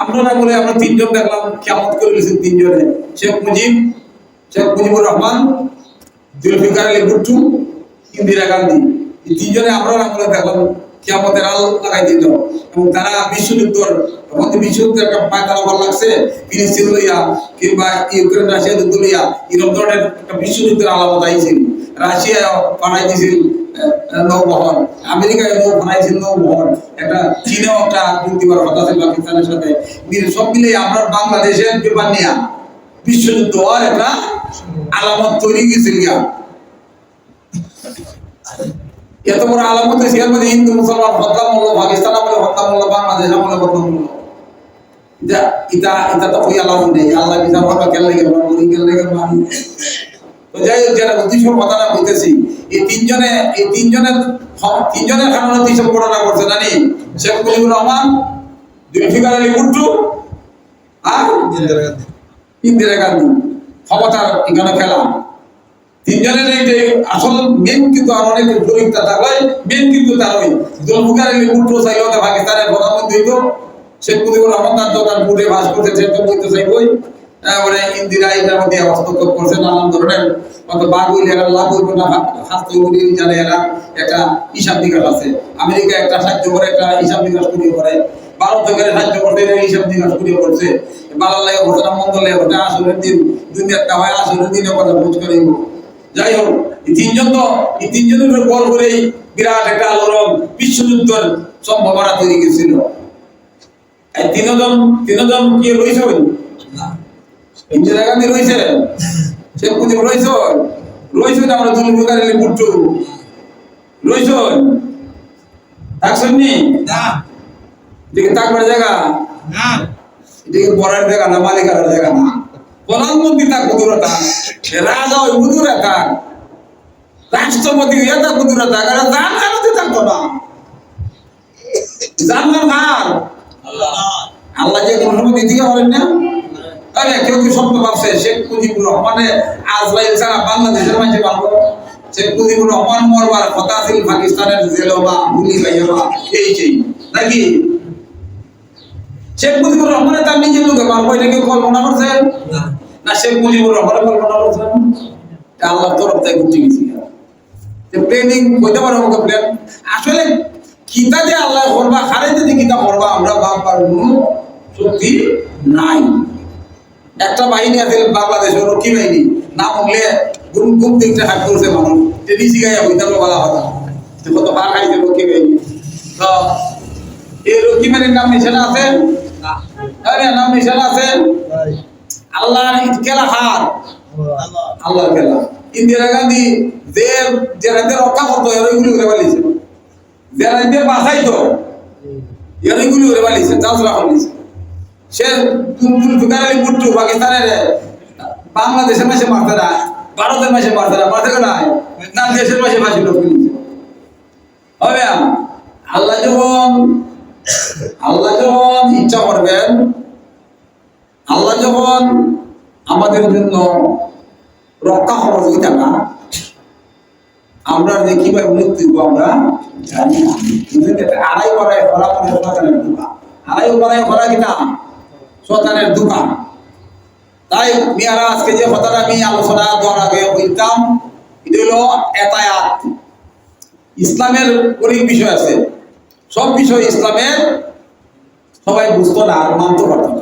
আমরা না বলে আমরা তিনজন দেখলাম কেমন করে গেছেন তিনজনে। শেখ মুজিব, শেখ মুজিবুর রহমান, জুলফিকার আলী ভুট্টু ইন্দিরা গান্ধী। এই তিনজনে আমরা না বলে দেখলাম কেমতের আল লাগাই দিত এবং তারা বিশ্বযুদ্ধর, আমাদের বিশ্বযুদ্ধের একটা পায়তারা ভালো লাগছে, ফিলিস্তিন লইয়া কিংবা ইউক্রেন রাশিয়া যুদ্ধ লইয়া, এরকম ধরনের একটা বিশ্বযুদ্ধের আলামত আইছিল। রাশিয়া বানাই দিছিল। আহ, নৌবহর আমেরিকায় নৌ বানাইছিল নৌবহর একটা চীনেও একটা আছে পাকিস্তানের সাথে। সব মিলে আমরা বাংলাদেশের পেপার নিয়ে বিশ্বযুদ্ধ হওয়ার একটা আলামত তৈরি গিয়া। এত বড় আলামত হিন্দু মুসলমান হত্যা মূল্য পাকিস্তান আমলে হত্যা মূল্য বাংলাদেশ আমলে হত্যা মূল্য ইটা ইটা তো কই আলামত নেই। আল্লাহ বিচার কেন লেগে কেন লেগে তো যাই হোক কথাটা বলতেছি এই তিনজনে এই তিনজনের তিনজনের ঘটনা করছে জানি? শেখ মুজিবুর রহমান জুলফিকার আলী ভুট্টু আর ইন্দিরা গান্ধী। ক্ষমতার এখানে খেলা। তিনজনের এই যে আসল মেন কিন্তু আর অনেক মেন কিন্তু তার ওই জলফুকার আলী ভুট্টো চাইল পাকিস্তানের প্রধানমন্ত্রী তো। শেখ মুজিবুর রহমান তার ভোটে বাস করতে সে তো বইতে চাইবই। তারপরে ইন্দিরা এটার মধ্যে হস্তক্ষেপ করছে নানান ধরনের। হইলে এরা না জানে এরা একটা হিসাব নিকাশ আছে। আমেরিকা একটা সাহায্য করে, একটা হিসাব নিকাশ করিয়ে করে। ভারত সাহায্য করতে হিসাব নিকাশ করিয়ে ভালো লাগে দিন হয় কথা বুঝ করে যাই হোক, এই তিনজন তো, এই তিনজনের বল করেই বিরাট একটা আলোড়ন, বিশ্বযুদ্ধের সম্ভাবনা তৈরি এই তিনজন তিনজন কি রয়েছে ইন্দিরা গান্ধী রয়েছে? শেখ মুজিব রয়েছে রয়েছে আমরা জুলফিকার আলী ভুট্টো রয়েছে থাকছেন নি। এদিকে থাকবার জায়গা। এদিকে পড়ার জায়গা না মালিকার জায়গা না। প্রধানমন্ত্রী তার কুদুরা থাক। রাজা ওই কুদুরা থাক। রাষ্ট্রপতি হইয়া তার কুদুরা থাক। আর জান জানাতে থাকতো না। জানলাম কার আল্লাহ। যে কোনো দিতে পারেন না। আরে কেউ কি স্বপ্ন ভাবছে? শেখ মুজিবুর রহমানের আজরাইল ছাড়া বাংলাদেশের মাঝে শেখ মুজিবুর রহমান মরবার কথা ছিল পাকিস্তানের গুলি খাইয়া এই সেই নাকি? শেখ মুজিবুর রহমানের তার নিজের লোকে পারব এটা কেউ কল্পনা করছেন না। শেখ মুজিবুর রহমানের কল্পনা করছেন এটা আল্লাহর তরফ থেকে ঘুরতে গেছি। প্ল্যানিং কইতে পারব আমাকে প্ল্যান আসলে কিতা যে আল্লাহ করবা খারে যদি কিতা করবা আমরা কোনো শক্তি নাই। একটা বাহিনী আছে বাংলাদেশের রক্ষী বাহিনী। নাম হলে গুম গুম দিকটা হাত করছে মানুষ। টেডি শিখাইয়া হইতে বলা কথা তো কত বার খাইছে রক্ষী বাহিনী। তো এই রক্ষী বাহিনীর নাম নিশানা আছে? নাম নিশানা আছে? আল্লাহ খেলা হার। আল্লাহর খেলা। ইন্দিরা গান্ধী যে যারা রক্ষা করতো এরগুলি করে পালিয়েছে। যারা এদের বাঁচাইতো এরগুলি করে পালিয়েছে। চাষরা পালিয়েছে সে আলী পাকিস্তানের, বাংলাদেশের মাসে মারতে না, ভারতের মাসে মারতে না মারতে না না, দেশের মাসে ফাঁসি লোক হবে আল্লাহ যখন আল্লাহ যখন ইচ্ছা করবেন, আল্লাহ যখন আমাদের জন্য রক্ষা হইতা না, আমরা যে কীভাবে মৃত্যু আমরা জানি না। আড়াই বাড়াই ভরা মানে শতানের দোকান আড়াই বাড়াই ভরা কিনা? শতানের দোকান। তাই মিয়ারা আজকে যে কথাটা আমি আলোচনা দেওয়ার আগে বলতাম, এটা হলো এতায়াত। ইসলামের অনেক বিষয় আছে। সব বিষয় ইসলামের সবাই বুঝতো না আর মানতে পারতো